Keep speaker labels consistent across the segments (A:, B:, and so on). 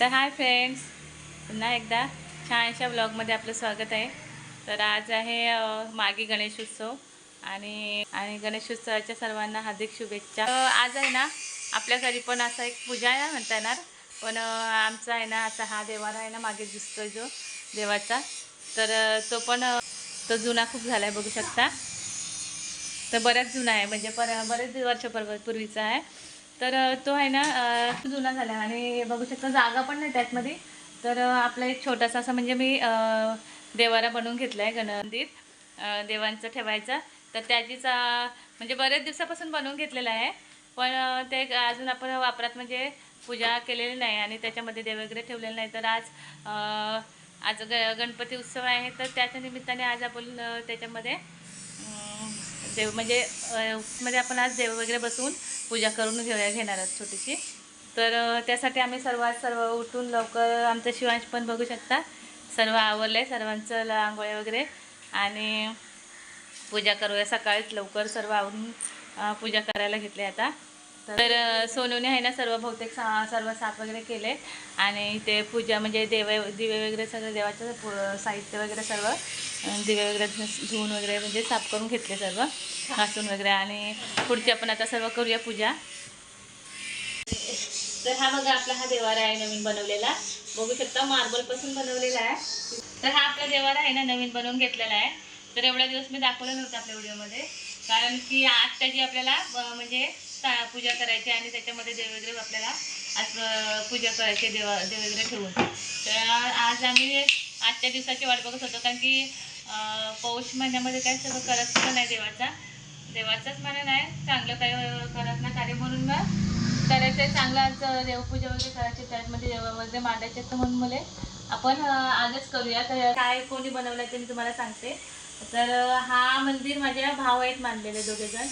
A: तर hi friends पुन्हा एकदा छानशा ब्लॉगमध्ये आपलं स्वागत आहे. तर आज आहे मागे गणेश गणेशोत्सव आणि आणि गणेशोत्सवाच्या सर्वांना हार्दिक शुभेच्छा. आज आहे ना आपल्या घरी पण असा एक पूजा आहे म्हणता येणार. पण आमचा आहे ना असा हा देवारा आहे ना मागे दिसतोय जो देवाचा. तर तो पण तो जुना खूप झाला आहे बघू शकता. तर बऱ्याच जुना आहे म्हणजे पर बरेच वर्षापूर्वी पूर्वीचा आहे. तर तो आहे ना जुना झाला आणि बघू शकता जागा पण नाही त्यातमध्ये. तर आपला एक छोटासा असं म्हणजे मी देवारा बनवून घेतला आहे गणपतीत देवांचं ठेवायचा. तर त्याचीचा म्हणजे बरेच दिवसापासून बनवून घेतलेला आहे. पण ते अजून आपण वापरात म्हणजे पूजा केलेली नाही आणि त्याच्यामध्ये देव वगैरे ठेवलेले नाही. तर आज आज ग गणपती उत्सव आहे. तर त्याच्या निमित्ताने आज आपण त्याच्यामध्ये देव म्हणजे मध्ये आपण आज देव वगैरे बसवून पूजा करून घेऊया घेणार आहोत छोटीशी. तर त्यासाठी आम्ही सर्वात सर्व उठून लवकर आमचं शिवांश पण बघू शकता. सर्व आवरलं सर्वांचं आंघोळ्या वगैरे. आणि पूजा करूया सकाळीच लवकर सर्व आवरून पूजा करायला घेतली आता. तर सोनूने आहे ना सर्व बहुतेक सा सर्व साफ वगैरे केले. आणि ते पूजा म्हणजे देवे दिवे वगैरे सगळं देवाचं साहित्य वगैरे सर्व दिवे वगैरे धुवून वगैरे म्हणजे साफ करून घेतले सर्व घासून वगैरे. आणि पुढची आपण आता सर्व करूया पूजा. तर हा बघा आपला हा देवारा आहे नवीन बनवलेला. बघू शकता मार्बलपासून बनवलेला आहे. तर हा आपला देवारा आहे ना नवीन बनवून घेतलेला आहे. तर एवढ्या दिवस मी दाखवलं नव्हतं आपल्या व्हिडिओमध्ये कारण की आज त्याची आपल्याला म्हणजे पूजा करायची आणि त्याच्यामध्ये देव वगैरे आपल्याला आज पूजा करायची देवा देव वगैरे ठेवून. तर आज आम्ही आजच्या दिवसाची वाट बघत होतो कारण की पौष महिन्यामध्ये काही सगळं करत सुद्धा नाही देवाचा. देवाचाच म्हणा नाही चांगलं काही करत ना कार्य म्हणून मग करायचं आहे चांगलं आज देवपूजा वगैरे करायची त्यामध्ये देवामध्ये वगैरे मांडायचे तर म्हणून मला आपण आजच करूया. तर काय कोणी बनवलं ते मी तुम्हाला सांगते. तर हा मंदिर माझ्या भाव आहेत मानलेले दोघे जण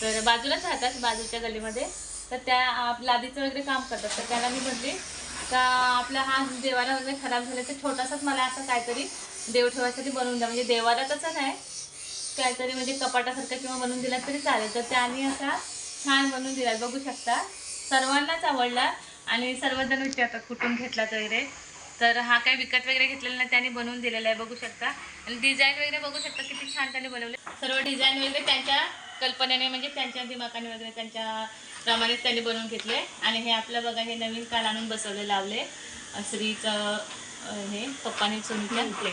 A: तर बाजूलाच राहतात बाजूच्या गलीमध्ये. तर त्या लादीचं वगैरे काम करतात. तर त्याला मी म्हणले का आपला हा देवाला वगैरे खराब झाला तर छोटासाच मला असं काहीतरी देव ठेवायसाठी बनवून द्या. म्हणजे देवाला तसं नाही काहीतरी म्हणजे कपाटासारखं किंवा बनवून दिला तरी चालेल. तर त्याने असा छान बनवून दिला. बघू शकता सर्वांनाच आवडला आणि सर्वजण विचारतात कुठून घेतलात वगैरे? तर हा काही विकत वगैरे घेतलेला नाही त्याने बनवून दिलेला आहे. बघू शकता. आणि डिझाईन वगैरे बघू शकता किती छान त्याने बनवले. सर्व डिझाईन वगैरे त्यांच्या कल्पनेने म्हणजे त्यांच्या दिमागाने वगैरे त्यांच्या प्रमाणेच त्यांनी बनवून घेतले. आणि हे आपलं बघा हे नवीन काल आणून बसवले लावले. श्रीचं हे पप्पाने सोनीच्या.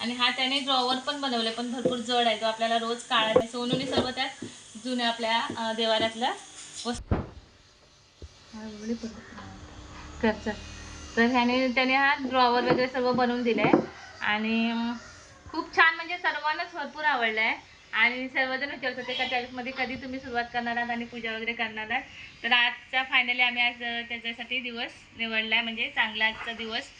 A: आणि हा त्याने ड्रॉवर पण बनवले पण भरपूर जड आहे. तो आपल्याला रोज काढायचा सोनूने सर्व त्यात जुन्या आपल्या देवाऱ्यातल्या वस्तू तर ह्याने त्याने हा ड्रॉवर वगैरे सर्व बनवून दिलंय. आणि खूप छान म्हणजे सर्वांनाच भरपूर आवडलं आहे आणि सर्वजण विचारत होते का त्यामध्ये कधी तुम्ही सुरुवात करणार आहात आणि पूजा वगैरे करणार आहात? तर आजचा फायनली आम्ही आज त्याच्यासाठी दिवस निवडला आहे म्हणजे चांगला आजचा दिवस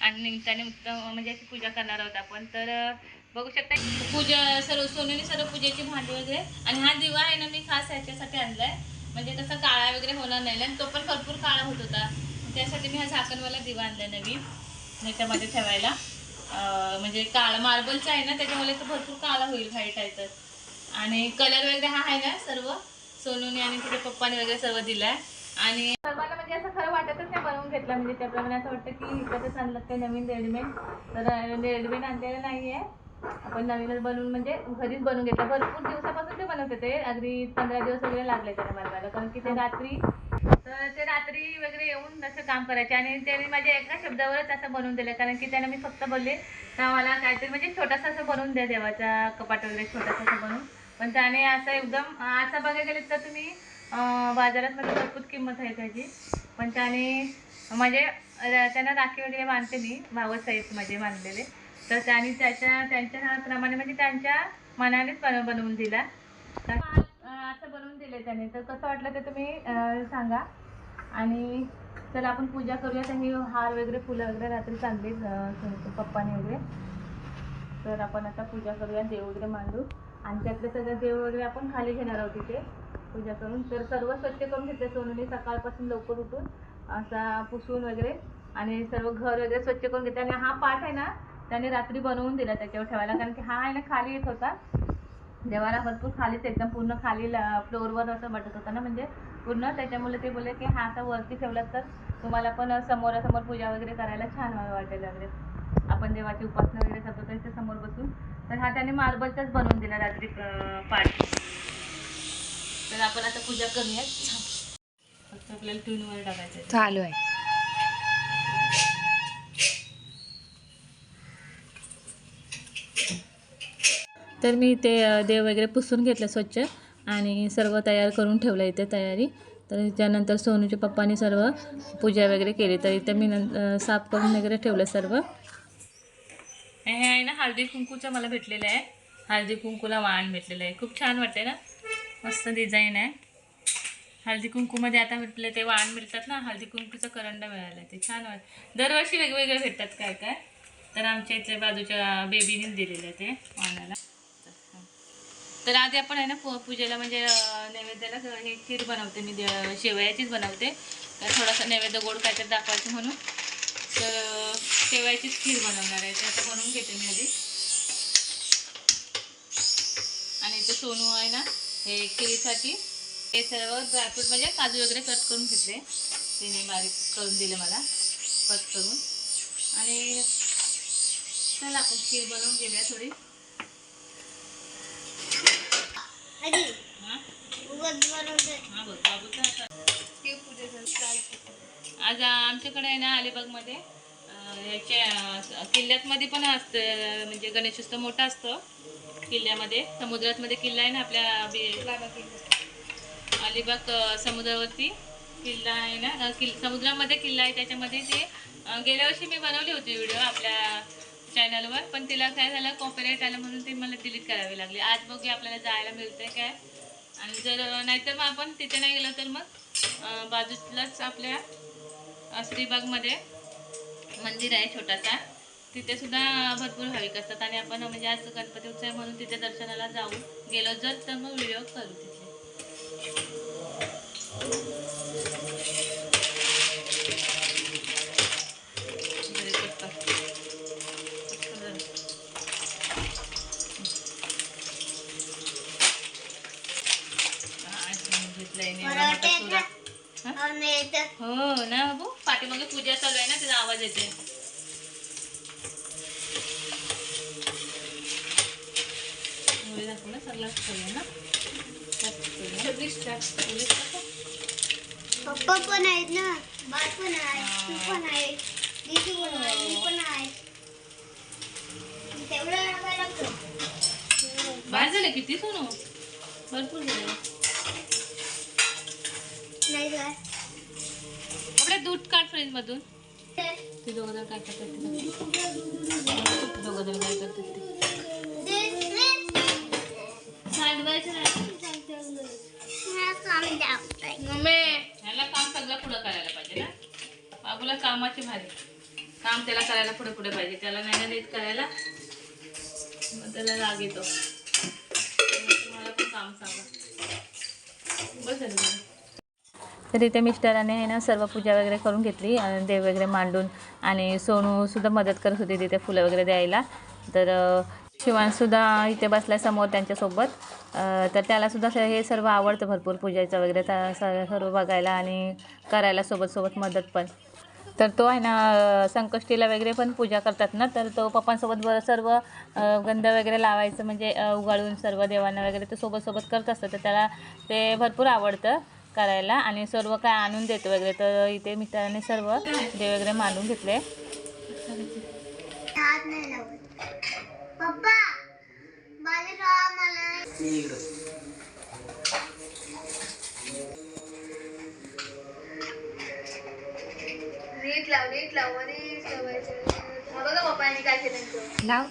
A: आणि निमित्ताने उत्तम म्हणजे अशी पूजा करणार आहोत आपण. तर बघू शकता पूजा सर्व सोनीने सर्व पूजेची भांडी वगैरे. आणि हा दिवा आहे ना मी खास ह्याच्यासाठी आहे म्हणजे कसं काळा वगैरे होणार नाही. आणि तो पण भरपूर काळा होत होता. त्यासाठी मी हा झाकणवाला दिवा आणला नवीन. ह्याच्यामध्ये ठेवायला. म्हणजे काळा मार्बलचा आहे ना त्याच्यामुळे तो भरपूर काळा होईल व्हाईट आहे तर. आणि कलर वगैरे हा आहे ना सर्व? सोनूने आणि तिच्या पप्पाने वगैरे सर्व दिलाय. आणि सर्वांना म्हणजे असं खरं वाटतच नाही बनवून घेतलं. म्हणजे त्याप्रमाणे असं वाटतं की इकडंच आणलं ते नवीन रेडीमेड. तर रेडीमेड आणलेलं नाही आहे आपण नवीनच बनवून म्हणजे घरीच बनवून घेतलं. भरपूर दिवसापासून ते बनवत होते अगदी पंधरा दिवस वगैरे लागले त्याला बनवायला. कारण की ते रात्री तर ते रात्री वगैरे येऊन असं काम करायचे. आणि त्यांनी माझ्या एका शब्दावरच असं बनवून दिलं. कारण की त्यांना मी फक्त बोलले तर मला काहीतरी म्हणजे छोटासा असं बनवून द्या देवाचा कपाट वगैरे छोटासा असं बनवून. पण त्याने असं एकदम असं बघायला गेलं तर तुम्ही बाजारात म्हणजे भरपूर किंमत आहे त्याची. पण त्याने म्हणजे त्यांना राखी वगैरे बांधते मी भावच आहेत माझे बांधलेले तर त्यांनी त्याच्या त्यांच्या प्रमाणे म्हणजे त्यांच्या मनानेच बनव बनवून दिला. तर असं बनवून दिले त्याने. तर कसं वाटलं ते तुम्ही सांगा. आणि चला आपण पूजा करूया त्यांनी हार वगैरे फुलं वगैरे रात्री चांगली पप्पाने वगैरे. तर आपण आता पूजा करूया देव वगैरे मांडू. आणि त्यातले सगळे देव वगैरे आपण खाली घेणार आहोत तिथे पूजा करून. तर सर्व स्वच्छ करून घेतले सोनूने सकाळपासून लवकर उठून असा पुसून वगैरे. आणि सर्व घर वगैरे स्वच्छ करून घेतले. आणि हा पाठ आहे ना त्याने रात्री बनवून दिला त्याच्यावर ठेवायला. कारण की हा आहे ना खाली येत होता. देवाला भरपूर खालीच एकदम पूर्ण खाली फ्लोअरवर असं वाटत होतं ना म्हणजे पूर्ण त्याच्यामुळे ते बोलले की हा असा वरती ठेवला तर तुम्हाला पण समोरासमोर पूजा वगैरे करायला छान वाटेल वगैरे. आपण देवाची उपासना वगैरे करतो त्याच्यासमोर बसून. तर हा त्याने मार्बलचाच बनवून दिला रात्री पाठ तर आपण आता पूजा करूया फक्त आपल्याला ट्यूनवर टाकायचं
B: चालू आहे.
A: तर मी ते देव वगैरे पुसून घेतलं स्वच्छ आणि सर्व तयार करून ठेवलं इथे तयारी. तर त्यानंतर सोनूच्या पप्पांनी सर्व पूजा वगैरे केली. तर इथे मी नं साफ करून वगैरे ठेवलं सर्व. हे आहे ना हळदी कुंकूचं मला भेटलेलं आहे. हळदी कुंकूला वाण भेटलेलं आहे. खूप छान वाटते ना? मस्त डिझाईन आहे. हळदी कुंकूमध्ये आता भेटले ते वाण मिळतात ना हळदी कुंकूचं करंडा मिळालं. ते छान वाट दरवर्षी वेगवेगळे भेटतात काय काय? तर आमच्या इथल्या बाजूच्या बेबीने दिलेलं आहे ते वाणाला. तर आधी आपण आहे ना पूजेला म्हणजे नैवेद्याला हे खीर बनवते मी दे- शेवयाचीच बनवते. तर थोडासा नैवेद्य गोड काहीतरी दाखवायचं म्हणून. तर शेवयाचीच खीर बनवणार आहे. तर आता बनवून घेते मी आधी. आणि इथे सोनू आहे ना हे खिरीसाठी हे सर्व ड्रायफ्रूट म्हणजे काजू वगैरे कट करून घेतले. तिने बारीक करून दिले मला कट करून. आणि चला आपण खीर बनवून घेऊया थोडी हां हा बघ बाबूचा आता आज. आमच्याकडे आहे ना अलिबागमध्ये. ह्याच्या किल्ल्यातमध्ये पण असतं म्हणजे गणेशोत्सव मोठा असतो. किल्ल्यामध्ये समुद्रात मध्ये किल्ला आहे ना आपल्या अलिबाग समुद्रावरती किल्ला आहे ना किल् समुद्रामध्ये किल्ला आहे त्याच्यामध्ये ते गेल्या वर्षी मी बनवली होती व्हिडिओ आपल्या चॅनलवर पण तिला काय झालं कॉपीराईट आलं म्हणून ती मला डिलीट करावी लागली. आज बघूया आपल्याला जायला मिळतंय काय. आणि जर नाहीतर मग आपण तिथे नाही गेलो तर मग बाजूलाच आपल्या श्रीबागमध्ये मंदिर आहे छोटासा. तिथे सुद्धा भरपूर भाविक असतात. आणि आपण म्हणजे आज गणपती उत्सव म्हणून तिथे दर्शनाला जाऊ. गेलो जर तर मग व्हिडिओ करू तिथे. हो ना बाबू? पाठीमागे पूजा चालू आहे ना त्याचा आवाज येते मुली दाखव ना सरला करूया ना. पोलीस टाकू.
B: पप्पा पण आहेत ना. बाळ पण आहे तू पण आहे. दीदी पण आहे मी पण आहे. तेवढं लागतं
A: झाले किती सोनू? भरपूर झाले.
B: नाही काय
A: आपले दूध काढ फ्रीज मधून ते दोघं जण काय करतात. दोघं काय ह्याला काम सगळं पुढं करायला पाहिजे ना. बाबूला कामाची भारी. काम त्याला करायला पुढे पुढे पाहिजे. त्याला नाही ना नीट करायला मग त्याला राग येतो. तुम्हाला पण काम सांगा. बस झालं. तर इथे मिस्टराने आहे ना सर्व पूजा वगैरे करून घेतली देव वगैरे मांडून आणि सोनूसुद्धा मदत करत होती तिथे फुलं वगैरे द्यायला. तर शिवानसुद्धा इथे बसल्या समोर त्यांच्यासोबत. तर त्यालासुद्धा हे सर्व आवडतं भरपूर पूजायचं वगैरे सर्व बघायला आणि करायला सोबत सोबत मदत पण. तर तो आहे ना संकष्टीला वगैरे पण पूजा करतात ना तर तो पप्पांसोबत बरं सर्व गंध वगैरे लावायचं म्हणजे उगाळून सर्व देवांना वगैरे तो सोबत सोबत करत असतं तर त्याला ते भरपूर आवडतं. करायला आणि सर्व काय आणून देतो वगैरे. तर इथे मित्रांनी सर्व देव वगैरे मांडून घेतले.
B: लाव.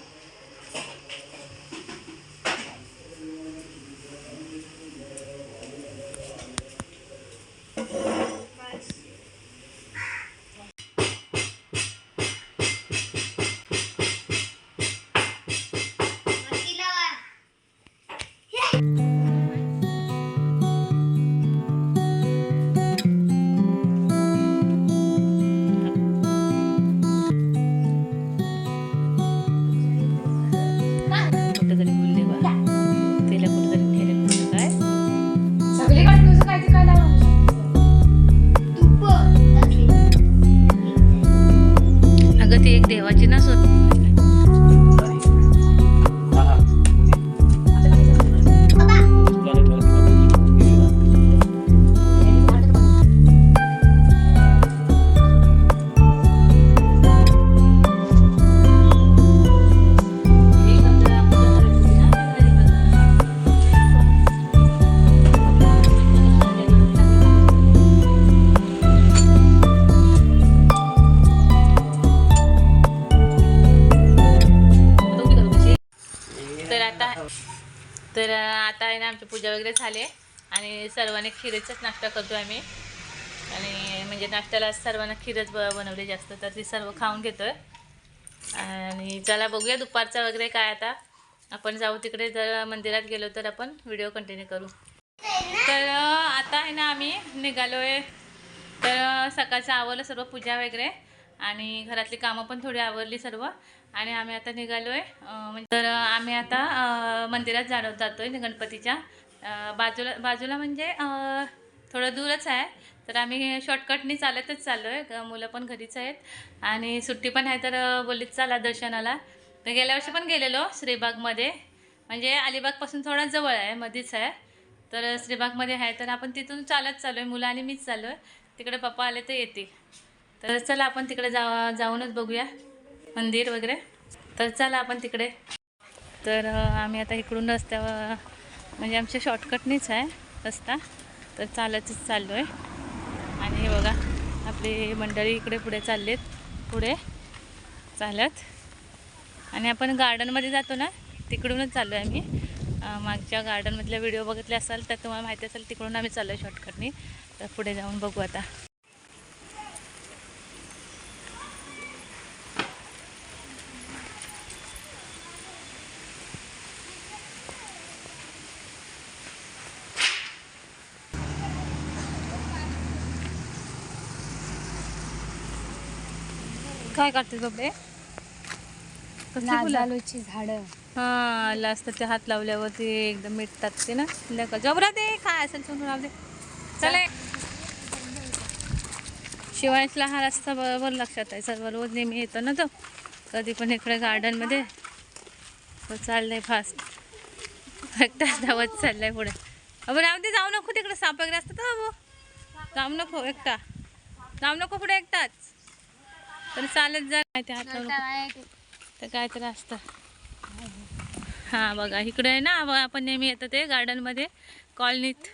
B: आता
A: तर आता आहे ना आमची पूजा वगैरे झाली आणि सर्वांनी खिरीचाच नाश्ता करतो आम्ही. आणि म्हणजे नाश्त्याला सर्वांना खीरच ब बनवली जास्त तर ती सर्व खाऊन घेतोय. आणि चला बघूया दुपारचा वगैरे काय आता. आपण जाऊ तिकडे जर मंदिरात गेलो तर आपण व्हिडिओ कंटिन्यू करू. तर आता आहे ना आम्ही निघालो आहे तर सकाळचं आवरलं सर्व पूजा वगैरे. आणि घरातली कामं पण थोडी आवरली सर्व. आणि आम्ही आता निघालो आहे म्हणजे तर आम्ही आता मंदिरात जाणव जातो आहे गणपतीच्या बाजूला बाजूला म्हणजे थोडं दूरच आहे. तर आम्ही शॉर्टकटनी चालतच चाललो आहे मुलं पण घरीच आहेत. आणि सुट्टी पण आहे तर बोलीत चाला दर्शनाला. तर गेल्या वर्षी पण गेलेलो श्रीबागमध्ये. म्हणजे अलिबागपासून थोडा जवळ आहे मध्येच आहे. तर श्रीबागमध्ये आहे तर आपण तिथून चालत चाललो आहे मुलं आणि मीच चाललो आहे तिकडे पप्पा आले तर येते तर चला आपण तिकडे जा जाऊनच बघूया. मंदिर वगैरे. तर चला आपण तिकडे. तर आम्ही आता इकडून रस्त्यावर म्हणजे आमच्या शॉर्टकटनीच आहे रस्ता. तर चालतच चाललो आहे आणि हे बघा आपली मंडळी इकडे पुढे चाललेत. पुढे चालत. आणि आपण गार्डनमध्ये जातो ना तिकडूनच चाललो आहे आम्ही मागच्या गार्डनमधल्या व्हिडिओ बघितले असाल तर तुम्हाला माहिती असेल तिकडून आम्ही चाललो आहे शॉर्टकटनी तर पुढे जाऊन बघू आता. काय कसली फुलं?
B: नारळाची झाडं.
A: हा ते हात लावल्यावर ते एकदम मिटतात ते ना. जबरा दे काय असेल राहू दे. चले. शिवायसला हा रस्ता बरोबर लक्षात आहे. सर्व रोज नेहमी येतो ना तो. कधी पण इकडे गार्डनमध्ये तो चाललंय फास्ट एकटा धावत चाललाय पुढे. अबे राहू दे जाऊ नको तिकडे साप वगैरे असतात बाबू जाऊ नको एकटा. जाऊ नको पुढे एकटाच. तर चालत जा ते. तर काय तर असतं. हां बघा इकडे आहे ना आपण नेहमी येतो ते गार्डनमध्ये कॉलनीत.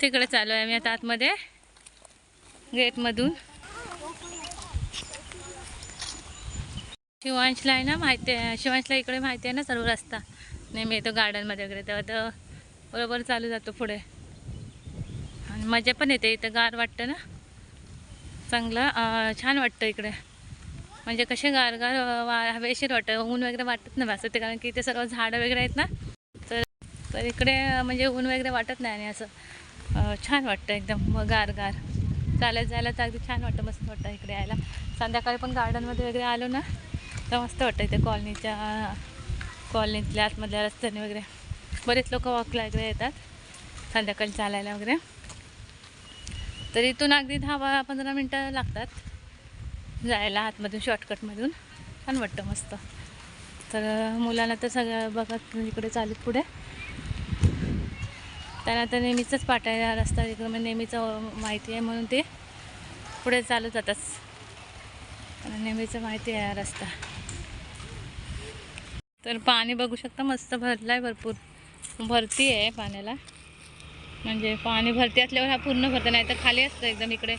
A: तिकडे चालू आहे आम्ही आता आतमध्ये गेटमधून. शिवांशला आहे ना माहिती आहे शिवांशला इकडे माहिती आहे ना सर्व रस्ता. नेहमी येतो गार्डनमध्ये वगैरे तेव्हा तर बरोबर चालू जातो पुढे. आणि मजा पण येते इथं गार वाटतं ना. चांगलं छान वाटतं इकडे. म्हणजे कसे गारगार वा हवेशीर वाटतं. ऊन वगैरे वाटत नाही असं ते कारण की इथे सर्व झाडं वगैरे आहेत ना. तर तर इकडे म्हणजे ऊन वगैरे वाटत नाही आणि असं छान वाटतं एकदम गारगार. चालत जायला तर अगदी छान वाटतं मस्त वाटतं इकडे यायला. संध्याकाळी पण गार्डनमध्ये वगैरे आलो ना तर मस्त वाटतं इथे कॉलनीच्या कॉलनीतल्या आतमधल्या रस्त्याने वगैरे. बरेच लोक वॉकला वगैरे येतात संध्याकाळी चालायला वगैरे. तर इथून अगदी दहा बारा पंधरा मिनटं लागतात. जायला आतमधून शॉर्टकटमधून छान वाटतं मस्त. तर मुलांना तर सगळं बघत इकडे चालत पुढे. त्यांना तर नेहमीचंच पाठ रस्ता इकडे म्हणजे नेहमीचं माहिती आहे म्हणून ते पुढे चालू जातात. त्यांना नेहमीचं माहिती आहे हा रस्ता. तर पाणी बघू शकता मस्त भरलं आहे भरपूर. भरती आहे पाण्याला. म्हणजे पाणी भरती असल्यावर हा पूर्ण भरतं नाही तर खाली असतं एकदम इकडे.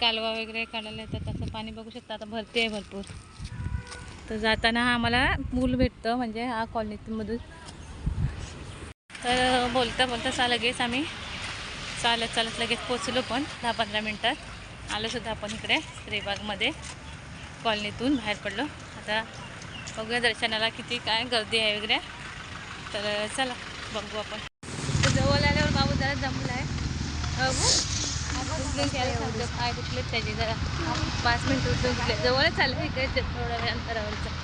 A: कालवा वगैरे काढायला येतात तसं पाणी बघू शकता. आता भरती आहे भरपूर. तर जाताना हा आम्हाला मूल भेटतं म्हणजे हा कॉलनीमधून तर बोलता बोलता चा लगेच आम्ही चालत चालत लगेच पोचलो पण दहा पंधरा मिनटात. आलो सुद्धा आपण इकडे श्रीबागमध्ये कॉलनीतून बाहेर पडलो. आता बघूया दर्शनाला किती काय गर्दी आहे वगैरे. तर चला बघू आपण. जरा जमला आहे सांगतो पाय दुखलेत त्याचे जरा. पाच मिनिट घेतले जवळच आलं इकडे थोड्या वेळ अंतरावरचं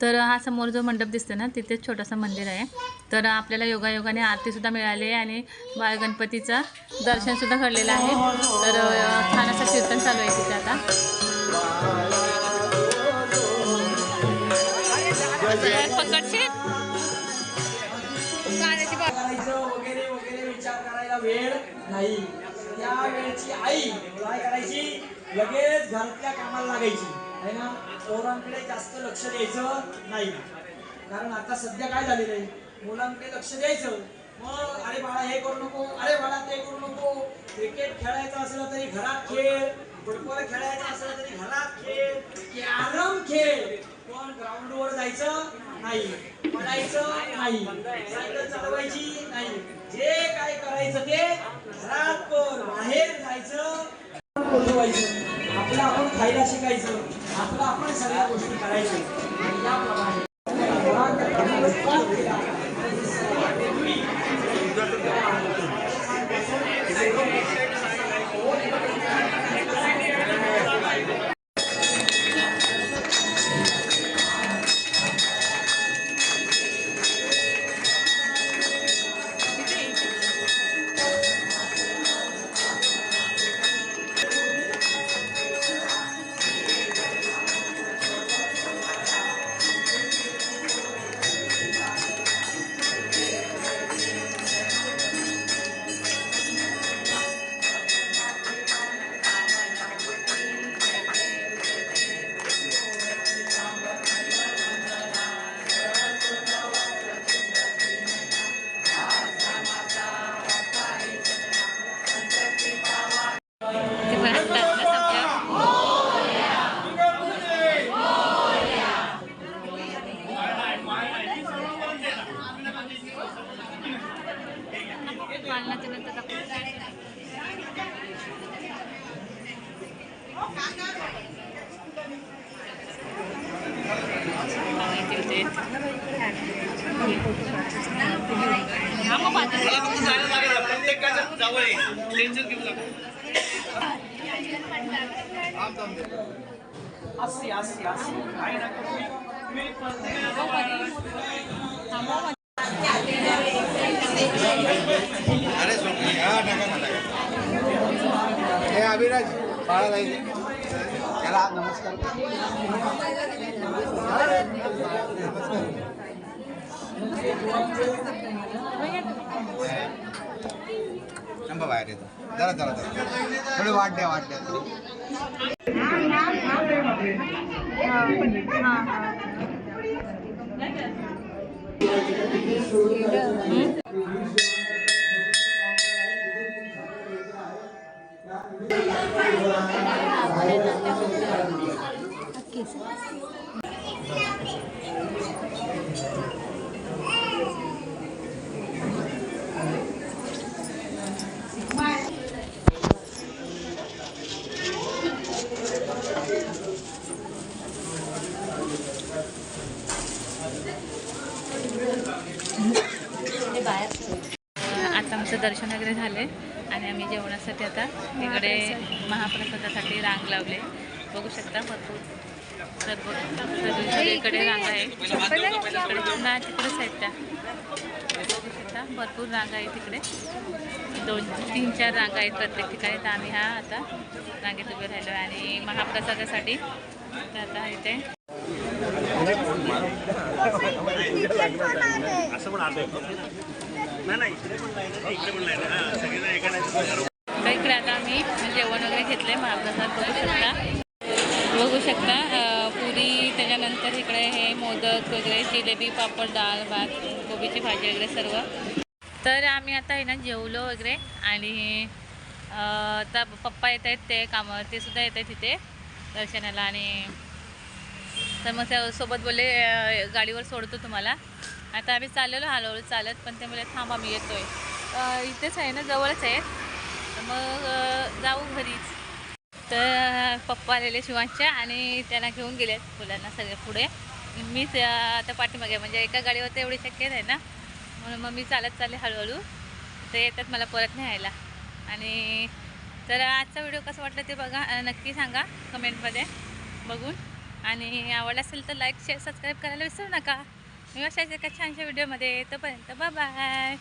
A: तर हा समोर जो मंडप दिसतो ना तिथेच छोटंसं मंदिर आहे. तर आपल्याला योगायोगाने आरतीसुद्धा मिळाली आहे आणि बाळ गणपतीचं दर्शनसुद्धा घडलेलं आहे. तर छान असं कीर्तन चालू आहे तिथे आता. पकडशील?
C: वेळ नाही. त्या वेळची आई काय करायची लगेच घरातल्या कामाला लागायची. आहे ना? पोरांकडे जास्त लक्ष द्यायचं नाही. कारण आता सध्या काय झालेलं आहे? मुलांकडे लक्ष द्यायचं. मग अरे बाळा हे करू नको. अरे बाळा ते करू नको. क्रिकेट खेळायचं असलं तरी घरात खेळ. फुटबॉल खेळायचं असलं तरी घरात खेळ. कॅरम खेळ. पण ग्राउंडवर जायचं नाही. पडायचं नाही. सायकल चालवायची नाही. जे काय करायचं ते घरात बाहेर जायचं बोलवायचं आपलं आपण खायला शिकायचं. आपलं आपण सगळ्या गोष्टी करायचं याप्रमाणे असे असे असे काही नका तुम्ही- तुम्ही
D: हे अभिराज बाळा जायचे त्याला नमस्कार थांबा बाहेर येतो. जरा जरा जरा. थोडी वाट द्या वाट द्या.
A: Thank you आमचं दर्शन वगैरे झाले आणि आम्ही जेवणासाठी आता इकडे महाप्रसादासाठी रांग लावले. बघू शकता भरपूर सगळीकडे रांग आहे. इकडे ना तिकडेच आहेत त्या बघू शकता भरपूर रांग आहे तिकडे. दोन तीन चार रांग आहेत प्रत्येक ठिकाणी. तर आम्ही हा आता रांगेत उभे राहिलो आणि महाप्रसादासाठी तर आता इथे तर इकडे आता आम्ही म्हणजे जेवण वगैरे घेतले महाप्रसाद बघू शकता. बघू शकता पुरी त्याच्यानंतर इकडे हे मोदक वगैरे जिलेबी पापड डाळ भात कोबीची भाजी वगैरे सर्व. तर आम्ही आता आहे ना जेवलो वगैरे आणि आता पप्पा येत आहेत ते कामावर ते सुद्धा येत आहेत तिथे दर्शनाला आणि तर मग त्या सोबत बोलले गाडीवर सोडतो तुम्हाला. आता आम्ही चाललेलो हळूहळू चालत पण ते बोलले थांब आम्ही येतोय. इथेच आहे ना जवळच आहेत मग जाऊ घरीच तर पप्पा आलेले शिवांच्या आणि त्यांना घेऊन गेलेत मुलांना सगळे पुढे. मीच आता पाठीमागे म्हणजे एका गाडीवर तर एवढी शक्य नाही ना. म्हणून मग मी चालत चालले हळूहळू. ते येतात मला परत न्यायला. आणि तर आजचा व्हिडिओ कसा वाटला ते बघा नक्की सांगा कमेंटमध्ये बघून. आणि आवडला असेल तर लाईक शेअर सबस्क्राईब करायला विसरू नका. मी अशाच एका छानशा व्हिडिओमध्ये येतोपर्यंत बाय.